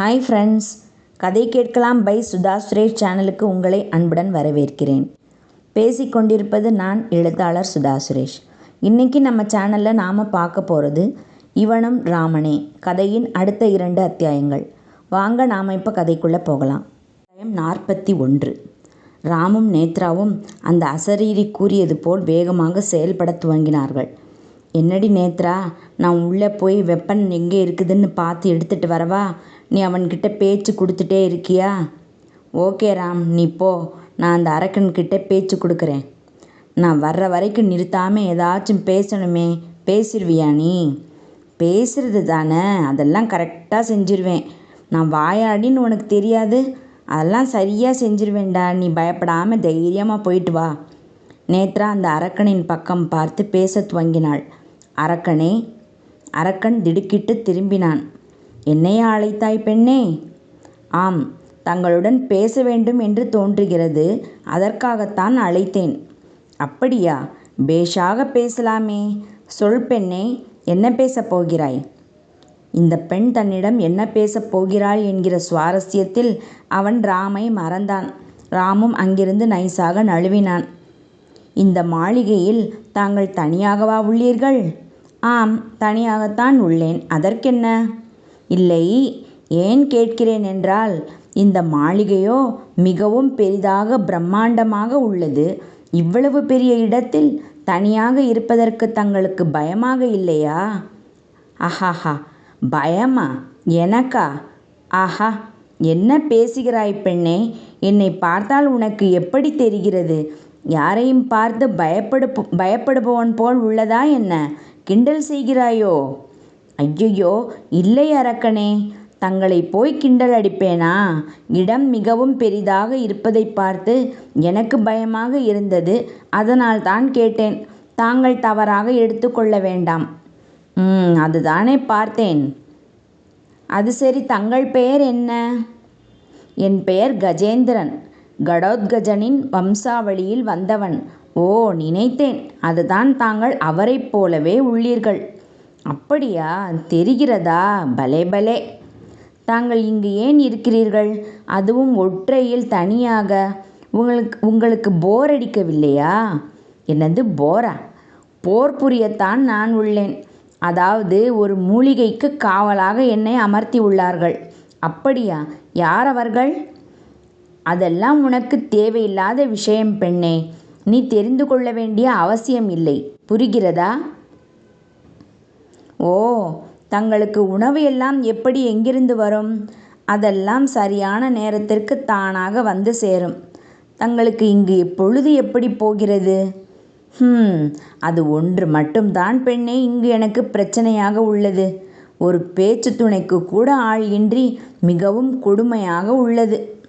Hi friends கதை கேட்கலாம் by Sudha Suresh சேனலுக்கு உங்களை அன்புடன் வரவேற்கிறேன். பேசிக்கொண்டிருப்பது நான் எழுத்தாளர் சுதா சுரேஷ். இன்றைக்கி நம்ம சேனலில் நாம் பார்க்க போகிறது இவனும் ராமனே. கதையின் அடுத்த இரண்டு அத்தியாயங்கள். வாங்க நாம் இப்போ கதைக்குள்ளே போகலாம். அத்தியாயம் நாற்பத்தி ஒன்று. ராமும் நேத்ராவும் அந்த அசரீரி கூறியது போல் வேகமாக செயல்பட துவங்கினார்கள். என்னடி நேத்ரா நான் உள்ளே போய் வெப்பன் எங்கே இருக்குதுன்னு பார்த்து எடுத்துகிட்டு வரவா? நீ அவன்கிட்ட பேச்சு கொடுத்துட்டே இருக்கியா? ஓகே ராம் நீ போ. நான் அந்த அரக்கன்கிட்ட பேச்சு கொடுக்குறேன். நான் வர்ற வரைக்கும் நிறுத்தாமல் ஏதாச்சும் பேசணுமே. பேசிடுவியா நீ? பேசுறது தானே. அதெல்லாம் கரெக்டாக செஞ்சிருவேன். நான் வாயாடின்னு உனக்கு தெரியாது. அதெல்லாம் சரியாக செஞ்சிருவேன்டா. நீ பயப்படாமல் தைரியமாக போயிட்டு வா. நேத்ரா அந்த அரக்கனின் பக்கம் பார்த்து பேசத் துவங்கினாள். அரக்கனே அரக்கன் திடுக்கிட்டு திரும்பினான். என்னையா அழைத்தாய் பெண்ணே? ஆம் தங்களுடன் பேச வேண்டும் என்று தோன்றுகிறது அதற்காகத்தான் அழைத்தேன். அப்படியா? பேஷாக பேசலாமே. சொல் பெண்ணே என்ன பேசப் போகிறாய்? இந்த பெண் தன்னிடம் என்ன பேசப் போகிறாள் என்கிற சுவாரஸ்யத்தில் அவன் ராமை மறந்தான். ராமும் அங்கிருந்து நைஸாக நழுவினான். இந்த மாளிகையில் தாங்கள் தனியாகவா உள்ளீர்கள்? ஆம் தனியாகத்தான் உள்ளேன். அதற்கென்ன? இல்லை ஏன் கேட்கிறேன் என்றால் இந்த மாளிகையோ மிகவும் பெரிதாக பிரம்மாண்டமாக உள்ளது. இவ்வளவு பெரிய இடத்தில் தனியாக இருப்பதற்கு தங்களுக்கு பயமாக இல்லையா? அஹாஹா பயமா? எனக்கா? ஆஹா என்ன பேசுகிறாய் பெண்ணே? என்னை பார்த்தால் உனக்கு எப்படி தெரிகிறது? யாரையும் பார்த்து பயப்படு பயப்படுபவன் போல் உள்ளதா என்ன? கிண்டல் செய்கிறாயோ? ஐயையோ இல்லை அரக்கனே தங்களை போய் கிண்டல் அடிப்பேனா? இடம் மிகவும் பெரிதாக இருப்பதை பார்த்து எனக்கு பயமாக இருந்தது. அதனால் தான் கேட்டேன். தாங்கள் தவறாக எடுத்துக்கொள்ள வேண்டாம். ம் அதுதானே பார்த்தேன். அது சரி தங்கள் பெயர் என்ன? என் பெயர் கஜேந்திரன். கடோத்கஜனின் வம்சாவளியில் வந்தவன். ஓ நினைத்தேன். அதுதான் தாங்கள் அவரைப் போலவே உள்ளீர்கள். அப்படியா? தெரிகிறதா? பலே பலே. தாங்கள் இங்கு ஏன் இருக்கிறீர்கள்? அதுவும் ஒற்றையில் தனியாக. உங்களுக்கு உங்களுக்கு போர் அடிக்கவில்லையா? என்னது போரா? போர் புரியத்தான் நான் உள்ளேன். அதாவது ஒரு மூலிகைக்கு காவலாக என்னை அமர்த்தி உள்ளார்கள். அப்படியா? யார் அவர்கள்? அதெல்லாம் உனக்கு தேவையில்லாத விஷயம் பெண்ணே. நீ தெரிந்து கொள்ள வேண்டிய அவசியம் இல்லை. புரிகிறதா? ஓ தங்களுக்கு உணவு எல்லாம் எப்படி எங்கிருந்து வரும்? அதெல்லாம் சரியான நேரத்திற்கு தானாக வந்து சேரும். தங்களுக்கு இங்கு எப்பொழுது எப்படி போகிறது? ஹம் அது ஒன்று மட்டும்தான் பெண்ணே இங்கு எனக்கு பிரச்சனையாக உள்ளது. ஒரு பேச்சு துணைக்கு கூட ஆள் இன்றி மிகவும் கொடுமையாக உள்ளது.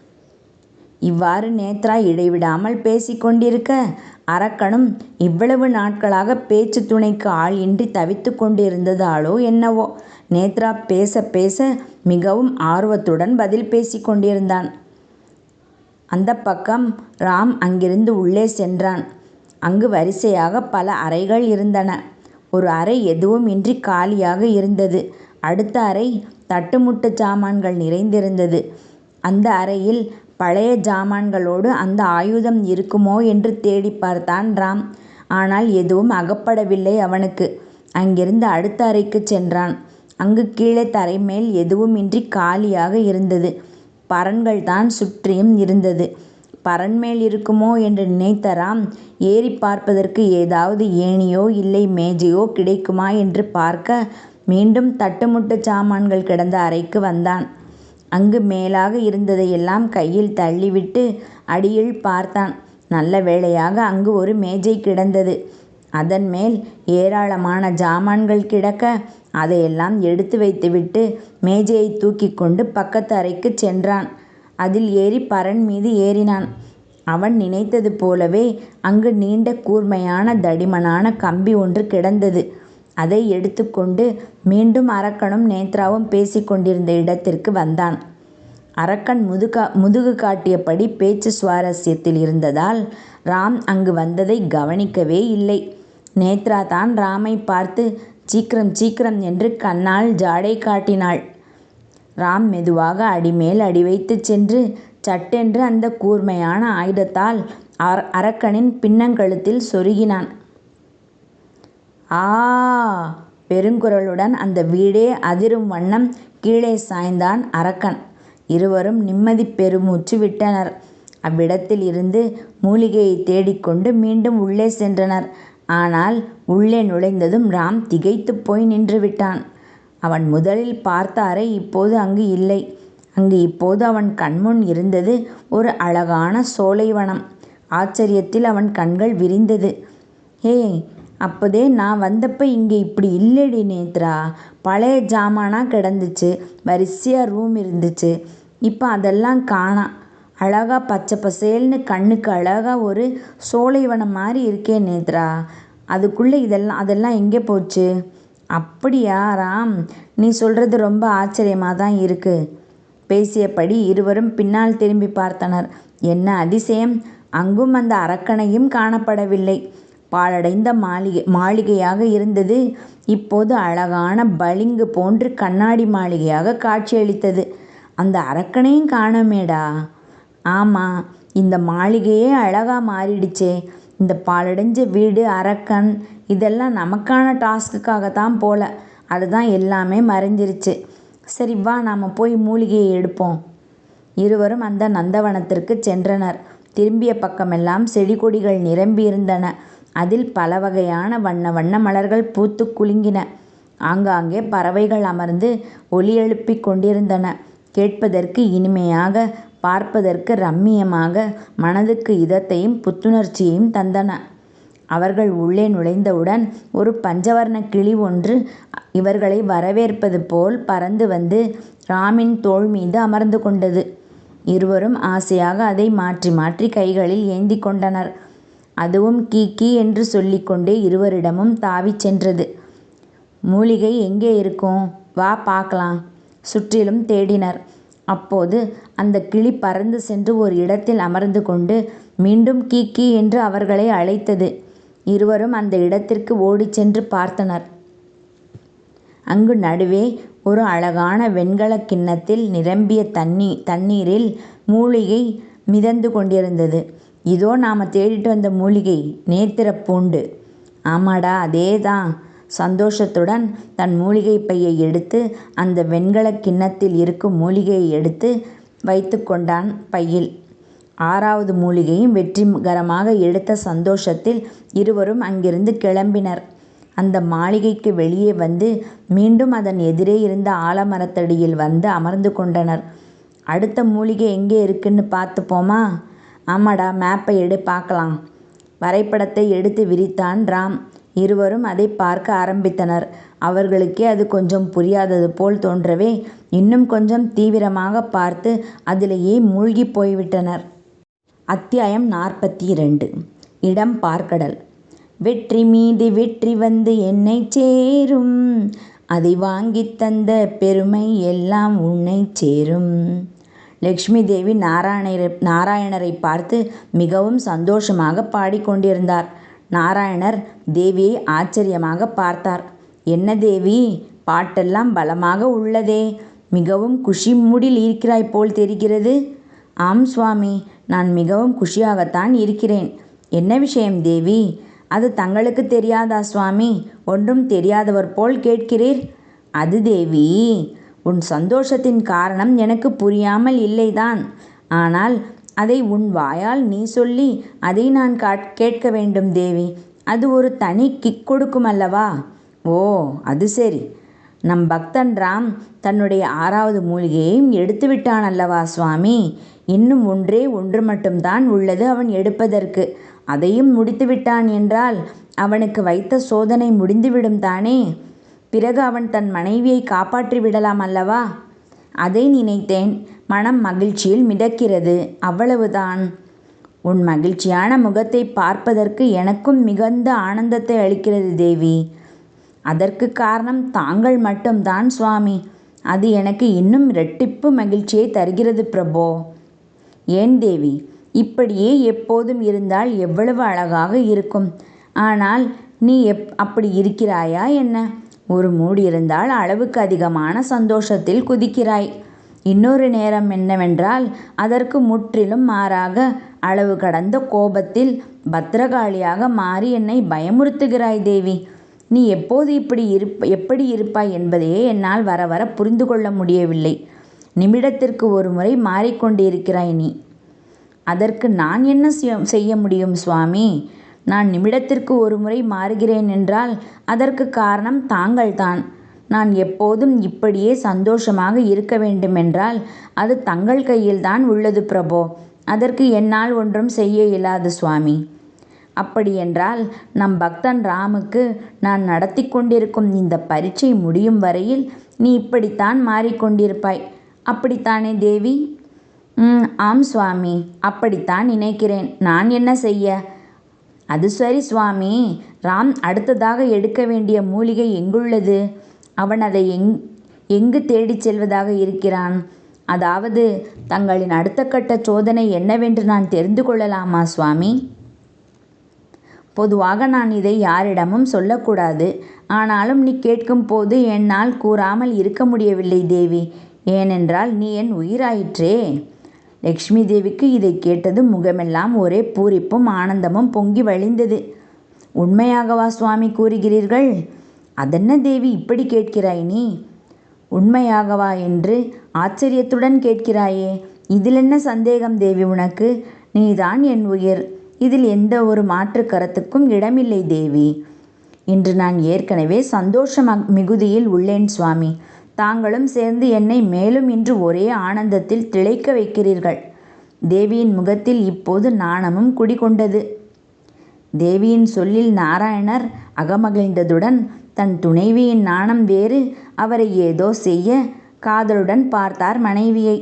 இவ்வாறு நேத்ரா இடைவிடாமல் பேசிக்கொண்டிருக்க அரக்கனும் இவ்வளவு நாட்களாக பேச்சு துணைக்கு ஆள் இன்றி தவித்து கொண்டிருந்ததாலோ என்னவோ. நேத்ரா பேச பேச மிகவும் ஆர்வத்துடன் பதில் பேசி கொண்டிருந்தான். அந்த பக்கம் ராம் அங்கிருந்து உள்ளே சென்றான். அங்கு வரிசையாக பல அறைகள் இருந்தன. ஒரு அறை எதுவும் இன்றி காலியாக இருந்தது. அடுத்த அறை தட்டுமுட்டு சாமான்கள் நிறைந்திருந்தது. அந்த அறையில் பழைய ஜாமான்களோடு அந்த ஆயுதம் இருக்குமோ என்று தேடி பார்த்தான் ராம். ஆனால் எதுவும் அகப்படவில்லை அவனுக்கு. அங்கிருந்து அடுத்த அறைக்கு சென்றான். அங்கு கீழே தரை மேல் எதுவுமின்றி காலியாக இருந்தது. பரன்கள் தான் சுற்றியும் இருந்தது. பரன் மேல் இருக்குமோ என்று நினைத்த ராம் ஏறி பார்ப்பதற்கு ஏதாவது ஏணியோ இல்லை மேஜையோ கிடைக்குமா என்று பார்க்க மீண்டும் தட்டுமுட்டு சாமான்கள் கிடந்த அறைக்கு வந்தான். அங்கு மேலாக இருந்ததையெல்லாம் கையில் தள்ளிவிட்டு அடியில் பார்த்தான். நல்ல வேளையாக அங்கு ஒரு மேஜை கிடந்தது. அதன் மேல் ஏராளமான ஜாமான்கள் கிடக்க அதையெல்லாம் எடுத்து வைத்துவிட்டு மேஜையை தூக்கி கொண்டு பக்கத்து அறைக்கு சென்றான். அதில் ஏறி பரன் மீது ஏறினான். அவன் நினைத்தது போலவே அங்கு நீண்ட கூர்மையான தடிமனான கம்பி ஒன்று கிடந்தது. அதை எடுத்துக்கொண்டு மீண்டும் அரக்கனும் நேத்ராவும் பேசிக்கொண்டிருந்த இடத்திற்கு வந்தான். அரக்கன் முதுகா முதுகு காட்டியபடி பேச்சு சுவாரஸ்யத்தில் இருந்ததால் ராம் அங்கு வந்ததை கவனிக்கவே இல்லை நேத்ரா தான் ராமை பார்த்து சீக்கிரம் சீக்கிரம் என்று கண்ணால் ஜாடை காட்டினாள் ராம் மெதுவாக அடிமேல் அடி வைத்துச் சென்று சட்டென்று அந்த கூர்மையான ஆயுதத்தால் அரக்கனின் பின்னங்கழுத்தில் சொருகினான். ஆ. பெருங்குரலுடன் அந்த வீடே அதிரும் வண்ணம் கீழே சாய்ந்தான் அரக்கன். இருவரும் நிம்மதி பெருமூச்சு விட்டனர். அவ்விடத்தில் இருந்து மூலிகையைத் தேடிக்கொண்டு மீண்டும் உள்ளே சென்றனர். ஆனால் உள்ளே நுழைந்ததும் ராம் திகைத்துப் போய் நின்றுவிட்டான். அவன் முதலில் பார்த்த அறை இப்போது அங்கு இல்லை. அங்கு இப்போது அவன் கண்முன் இருந்தது ஒரு அழகான சோலைவனம். ஆச்சரியத்தில் அவன் கண்கள் விரிந்தது. ஏ அப்போதே நான் வந்தப்ப இங்கே இப்படி இல்லடி நேத்ரா. பழைய ஜாமானா கிடந்துச்சு. வரிசையா ரூம் இருந்துச்சு. இப்போ அதெல்லாம் காணாம். அழகா பச்சை பசேல்னு கண்ணுக்கு அழகாக ஒரு சோலைவனம் மாதிரி இருக்கே நேத்ரா. அதுக்குள்ளே இதெல்லாம் அதெல்லாம் எங்கே போச்சு? அப்படியா ராம். நீ சொல்கிறது ரொம்ப ஆச்சரியமாக தான் இருக்குது பேசியபடி இருவரும் பின்னால் திரும்பி பார்த்தனர். என்ன அதிசயம். அங்கும் அந்த அரக்கனையும் காணப்படவில்லை. பாழடைந்த மாளிகை மாளிகையாக இருந்தது இப்போது அழகான பளிங்கு போன்று கண்ணாடி மாளிகையாக காட்சியளித்தது. அந்த அரக்கனையும் காணோமேடா. ஆமாம் இந்த மாளிகையே அழகா மாறிடுச்சே. இந்த பாலடைஞ்ச வீடு அரக்கன் இதெல்லாம் நமக்கான டாஸ்க்குக்காகத்தான் போல. அதுதான் எல்லாமே மறைஞ்சிருச்சு. சரி வா நாம் போய் மூலிகையை எடுப்போம். இருவரும் அந்த நந்தவனத்திற்கு சென்றனர். திரும்பிய பக்கமெல்லாம் செடி கொடிகள் நிரம்பியிருந்தன. அதில் பல வகையான வண்ண வண்ண மலர்கள் பூத்து குலுங்கின. ஆங்காங்கே பறவைகள் அமர்ந்து ஒலி எழுப்பிக் கொண்டிருந்தன. கேட்பதற்கு இனிமையாக பார்ப்பதற்கு ரம்மியமாக மனதுக்கு இதத்தையும் புத்துணர்ச்சியையும் தந்தன. அவர்கள் உள்ளே நுழைந்தவுடன் ஒரு பஞ்சவர்ணக் கிளி ஒன்று இவர்களை வரவேற்பது போல் பறந்து வந்து ராமின் தோள்மீது அமர்ந்து கொண்டது. இருவரும் ஆசையாக அதை மாற்றி மாற்றி கைகளில் ஏந்திக் கொண்டனர். அதுவும் கீ கீ என்று சொல்லிக் கொண்டே இருவரிடமும் தாவிச் சென்றது. மூலிகை எங்கே இருக்கும்? வா பார்க்கலாம் சுற்றிலும் தேடினர். அப்போது அந்த கிளி பறந்து சென்று ஒரு இடத்தில் அமர்ந்து கொண்டு மீண்டும் கீ என்று அவர்களை அழைத்தது. இருவரும் அந்த இடத்திற்கு ஓடிச் சென்று பார்த்தனர். அங்கு நடுவே ஒரு அழகான வெண்கலக் கிண்ணத்தில் நிரம்பிய தண்ணீரில் மூலிகை மிதந்து கொண்டிருந்தது. இதோ நாம தேடிட்டு வந்த மூலிகை. நேத்திரப் பூண்டு. ஆமாடா அதேதான். சந்தோஷத்துடன் தன் மூலிகை பையை எடுத்து அந்த வெண்கலக் கிண்ணத்தில் இருக்கும் மூலிகையை எடுத்து வைத்து கொண்டான் பையில். ஆறாவது மூலிகையும் வெற்றிகரமாக எடுத்த சந்தோஷத்தில் இருவரும் அங்கிருந்து கிளம்பினர். அந்த மாளிகைக்கு வெளியே வந்து மீண்டும் அதன் எதிரே இருந்த ஆலமரத்தடியில் வந்து அமர்ந்து கொண்டனர். அடுத்த மூலிகை எங்கே இருக்குன்னு பாத்துப்போமா? ஆமாடா மேப்பை எடு பாக்கலாம். வரைபடத்தை எடுத்து விரித்தான் ராம். இருவரும் அதை பார்க்க ஆரம்பித்தனர். அவர்களுக்கே அது கொஞ்சம் புரியாதது போல் தோன்றவே இன்னும் கொஞ்சம் தீவிரமாகப் பார்த்து அதிலேயே மூழ்கிப் போய்விட்டனர். அத்தியாயம் நாற்பத்திரண்டு. இடம் பாற்கடல். வெற்றி மீது வெற்றி வந்து என்னைச் சேரும். அதை வாங்கித் தந்த பெருமை எல்லாம் உன்னைச் சேரும். லக்ஷ்மி தேவி நாராயணரைப் பார்த்து மிகவும் சந்தோஷமாகப் பாடிக் கொண்டிருந்தார். நாராயணர் தேவியை ஆச்சரியமாக பார்த்தார். என்ன தேவி. பாட்டெல்லாம் பலமாக உள்ளதே. மிகவும் குஷி மூடில் இருக்கிறாய் போல் தெரிகிறது. ஆம் சுவாமி. நான் மிகவும் குஷியாகத்தான் இருக்கிறேன். என்ன விஷயம் தேவி. அது தங்களுக்குத் தெரியாதா சுவாமி. ஒன்றும் தெரியாதவர் போல் கேட்கிறீர். அது தேவி. உன் சந்தோஷத்தின் காரணம் எனக்குப் புரியாமல் இல்லைதான். ஆனால் அதை உன் வாயால் நீ சொல்லி அதை நான் கேட்க வேண்டும் தேவி. அது ஒரு தனி கிக் கொடுக்கும் அல்லவா ஓ. அது சரி. நம் பக்தன் ராம் தன்னுடைய ஆறாவது மூலிகையையும் எடுத்து விட்டானல்லவா சுவாமி. இன்னும் ஒன்றே ஒன்று மட்டும்தான் உள்ளது அவன் எடுப்பதற்கு. அதையும் முடித்துவிட்டான் என்றால் அவனுக்கு வைத்த சோதனை முடிந்துவிடும் தானே. பிறகு அவன் தன் மனைவியை காப்பாற்றி விடலாம் அல்லவா? அதை நினைத்தேன். மனம் மகிழ்ச்சியில் மிதக்கிறது. அவ்வளவுதான். உன் மகிழ்ச்சியான முகத்தை பார்ப்பதற்கு எனக்கும் மிகுந்த ஆனந்தத்தை அளிக்கிறது தேவி. அதற்கு காரணம் தாங்கள் மட்டும்தான் சுவாமி. அது எனக்கு இன்னும் இரட்டிப்பு மகிழ்ச்சியை தருகிறது பிரபோ. ஏன் தேவி. இப்படியே எப்போதும் இருந்தால் எவ்வளவு அழகாக இருக்கும். ஆனால் நீ எப் அப்படி இருக்கிறாயா என்ன? ஒரு மூடி இருந்தால் அளவுக்கு அதிகமான சந்தோஷத்தில் குதிக்கிறாய். இன்னொரு நேரம் என்னவென்றால் அதற்கு முற்றிலும் மாறாக அளவு கடந்த கோபத்தில் பத்திரகாளியாக மாறி என்னை பயமுறுத்துகிறாய் தேவி. நீ எப்போது இப்படி இருப்ப எப்படி இருப்பாய் என்பதையே என்னால் வர வர புரிந்து கொள்ள முடியவில்லை. நிமிடத்திற்கு ஒரு முறை மாறிக்கொண்டிருக்கிறாய் நீ. அதற்கு நான் என்ன செய்ய- செய்ய முடியும் சுவாமி? நான் நிமிடத்திற்கு ஒரு முறை மாறுகிறேன் என்றால் அதற்கு காரணம் தாங்கள்தான். நான் எப்போதும் இப்படியே சந்தோஷமாக இருக்க வேண்டுமென்றால் அது தங்கள் கையில்தான் உள்ளது பிரபோ. அதற்கு என்னால் ஒன்றும் செய்ய இயலாது சுவாமி. அப்படியென்றால் நம் பக்தன் ராமுக்கு நான் நடத்தி கொண்டிருக்கும் இந்த பரீட்சை முடியும் வரையில் நீ இப்படித்தான் மாறிக்கொண்டிருப்பாய். அப்படித்தானே தேவி? ம் ஆம் சுவாமி. அப்படித்தான் நினைக்கிறேன். நான் என்ன செய்ய? அது சரி சுவாமி. ராம் அடுத்ததாக எடுக்க வேண்டிய மூலிகை எங்குள்ளது? அவன் அதை எங் எங்கு தேடிச் செல்வதாக இருக்கிறான்? அதாவது தங்களின் அடுத்த கட்ட சோதனை என்னவென்று நான் தெரிந்து கொள்ளலாமா சுவாமி? பொதுவாக நான் இதை யாரிடமும் சொல்லக்கூடாது. ஆனாலும் நீ கேட்கும் போது என்னால் கூறாமல் இருக்க முடியவில்லை தேவி. ஏனென்றால் நீ என் உயிராயிற்றே. லக்ஷ்மி தேவிக்கு இதை கேட்டது முகமெல்லாம் ஒரே பூரிப்பும் ஆனந்தமும் பொங்கி வழிந்தது. உண்மையாகவா சுவாமி கூறுகிறீர்கள்? அதென்ன தேவி இப்படி கேட்கிறாய் நீ? உண்மையாகவா என்று ஆச்சரியத்துடன் கேட்கிறாயே. இதில் என்ன சந்தேகம் தேவி உனக்கு? நீதான் என் உயிர். இதில் எந்த ஒரு மாற்று கருத்துக்கும் இடமில்லை தேவி. இன்று நான் ஏற்கனவே சந்தோஷம் மிகுதியில் உள்ளேன் சுவாமி. தாங்களும் சேர்ந்து என்னை மேலும் இன்று ஒரே ஆனந்தத்தில் திளைக்க வைக்கிறீர்கள். தேவியின் முகத்தில் இப்போது நாணமும் குடிகொண்டது. தேவியின் சொல்லில் நாராயணர் அகமகிழ்ந்ததுடன் தன் துணைவியின் நாணம் வேறு அவரை ஏதோ செய்ய காதலுடன் பார்த்தார் மனைவியை.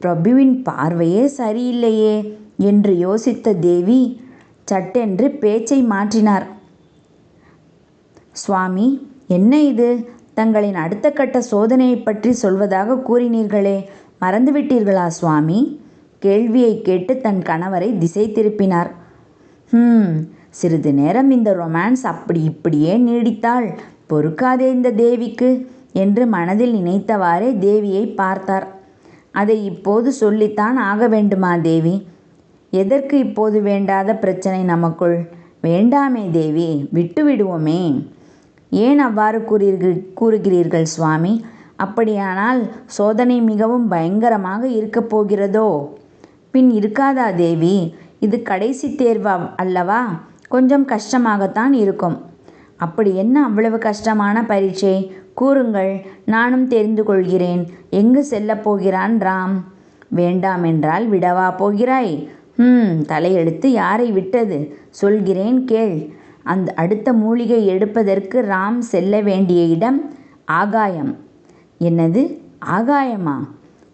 பிரபுவின் பார்வையே சரியில்லையே என்று யோசித்த தேவி சட்டென்று பேச்சை மாற்றினார். சுவாமி என்ன இது? தங்களின் அடுத்த கட்ட சோதனையை பற்றி சொல்வதாக கூறினீர்களே மறந்துவிட்டீர்களா சுவாமி? கேள்வியை கேட்டு தன் கணவரை திசை திருப்பினார். ஹம் சிறிது நேரம் இந்த ரொமான்ஸ் அப்படி இப்படியே நீடித்தால் பொறுக்காதே இந்த தேவிக்கு என்று மனதில் நினைத்தவாறே தேவியை பார்த்தார். அதை இப்போது சொல்லித்தான் ஆக வேண்டுமா தேவி? எதற்கு இப்போது வேண்டாத பிரச்சனை நமக்குள்? வேண்டாமே தேவி விட்டு விடுவோமே ஏன் அவ்வாறு கூறீர்கள் கூறுகிறீர்கள் சுவாமி? அப்படியானால் சோதனை மிகவும் பயங்கரமாக இருக்கப் போகிறதோ? பின் இருக்காதா தேவி? இது கடைசி தேர்வா அல்லவா? கொஞ்சம் கஷ்டமாகத்தான் இருக்கும். அப்படி என்ன அவ்வளவு கஷ்டமான பரீட்சை? கூறுங்கள் நானும் தெரிந்து கொள்கிறேன். எங்கு செல்லப் போகிறான் ராம்? வேண்டாம் என்றால் விடவா போகிறாய்? ம் தலையெடுத்து யாரை விட்டது? சொல்கிறேன் கேள். அந்த அடுத்த மூலிகை எடுப்பதற்கு ராம் செல்ல வேண்டிய இடம் ஆகாயம். என்னது? ஆகாயமா?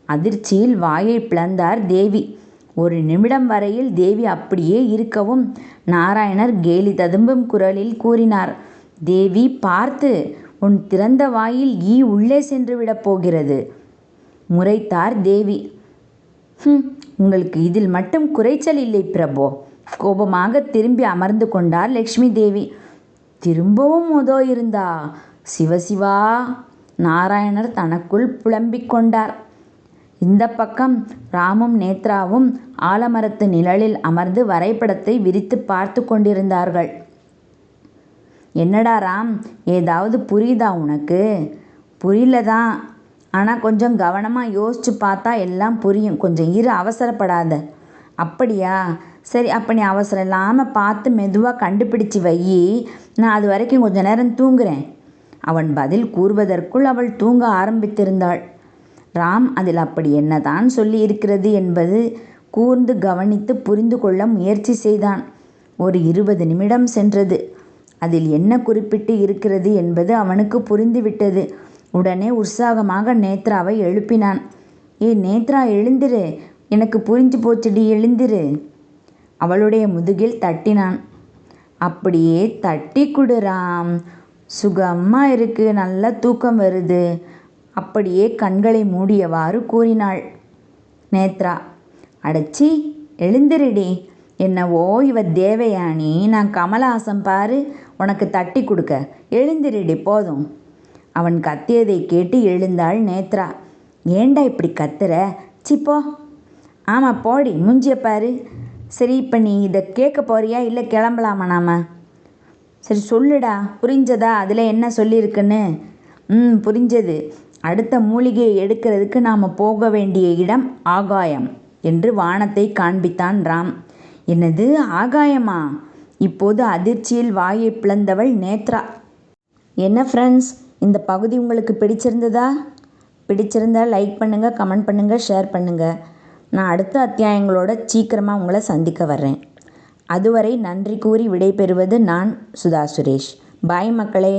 அதிர்ச்சியில் வாயை பிளந்தார் தேவி. ஒரு நிமிடம் வரையில் தேவி அப்படியே இருக்கவும் நாராயணர் கேலி ததும்பும் குரலில் கூறினார் தேவி பார்த்து உன் திறந்த வாயில் ஈ உள்ளே சென்று விடப் போகிறது. முறைத்தார் தேவி ஹும் உங்களுக்கு இதில் மட்டும் குறைச்சல் இல்லை பிரபோ. கோபமாக திரும்பி அமர்ந்து கொண்டார் லக்ஷ்மி தேவி திரும்பவும் உதோ இருந்தா சிவசிவா. நாராயணர் தனக்குள் புலம்பிக் கொண்டார். இந்த பக்கம் ராமும் நேத்ராவும் ஆலமரத்து நிழலில் அமர்ந்து வரைபடத்தை விரித்து பார்த்து கொண்டிருந்தார்கள். என்னடா ராம் ஏதாவது புரியுதா உனக்கு? புரியலதா? ஆனால் கொஞ்சம் கவனமாக யோசிச்சு பார்த்தா எல்லாம் புரியும். கொஞ்சம் இரு அவசரப்படாத. அப்படியா? சரி அப்போ நீ அவசரம் இல்லாமல் பார்த்து மெதுவாக கண்டுபிடிச்சு வையி நான் அது வரைக்கும் கொஞ்ச நேரம் தூங்குறேன். அவன் பதில் கூறுவதற்குள் அவள் தூங்க ஆரம்பித்திருந்தாள். ராம் அதில் அப்படி என்னதான் சொல்லி இருக்கிறது என்பது கூர்ந்து கவனித்து புரிந்து கொள்ள முயற்சி செய்தான். ஒரு இருபது நிமிடம் சென்றது. அதில் என்ன குறிப்பிட்டு இருக்கிறது என்பது அவனுக்கு புரிந்துவிட்டது உடனே உற்சாகமாக நேத்ராவை எழுப்பினான். ஏ நேத்ரா எழுந்திரு. எனக்கு புரிஞ்சு போச்சுடி எழுந்திரு. அவளுடைய முதுகில் தட்டினான். அப்படியே தட்டி கொடு ராம். சுகமாக இருக்கு. நல்ல தூக்கம் வருது. அப்படியே கண்களை மூடியவாறு கூறினாள். நேத்ரா அடச்சி எழுந்திருடி. என்னவோ இவ தேவயானி. நான் கமலஹாசன் பாரு உனக்கு தட்டி கொடுக்க. எழுந்திருடி போதும். அவன் கத்தியதை கேட்டு எழுந்தாள் நேத்ரா. ஏன்டா இப்படி கத்துற? சிப்போ ஆமாம் போடி மூஞ்சிய பாரு. சரி இப்போ நீ இதை கேட்க போறியா இல்லை கிளம்பலாமா நாம? சரி சொல்லுடா. புரிஞ்சதா? அதில் என்ன சொல்லியிருக்குன்னு ம் புரிஞ்சது. அடுத்த மூலிகையை எடுக்கிறதுக்கு நாம் போக வேண்டிய இடம் ஆகாயம் என்று வானத்தை காண்பித்தான் ராம். என்னது? ஆகாயமா? இப்போது அதிர்ச்சியில் வாயை பிளந்தவள் நேத்ரா. என்ன ஃப்ரெண்ட்ஸ் இந்த பகுதி உங்களுக்கு பிடிச்சிருந்ததா? பிடிச்சிருந்தா லைக் பண்ணுங்கள் கமெண்ட் பண்ணுங்கள் ஷேர் பண்ணுங்கள் நான் அடுத்த அத்தியாயங்களோட சீக்கிரமாக உங்களை சந்திக்க வர்றேன். அதுவரை நன்றி கூறி விடைபெறுவது நான் சுதா சுரேஷ். பாய் மக்களே.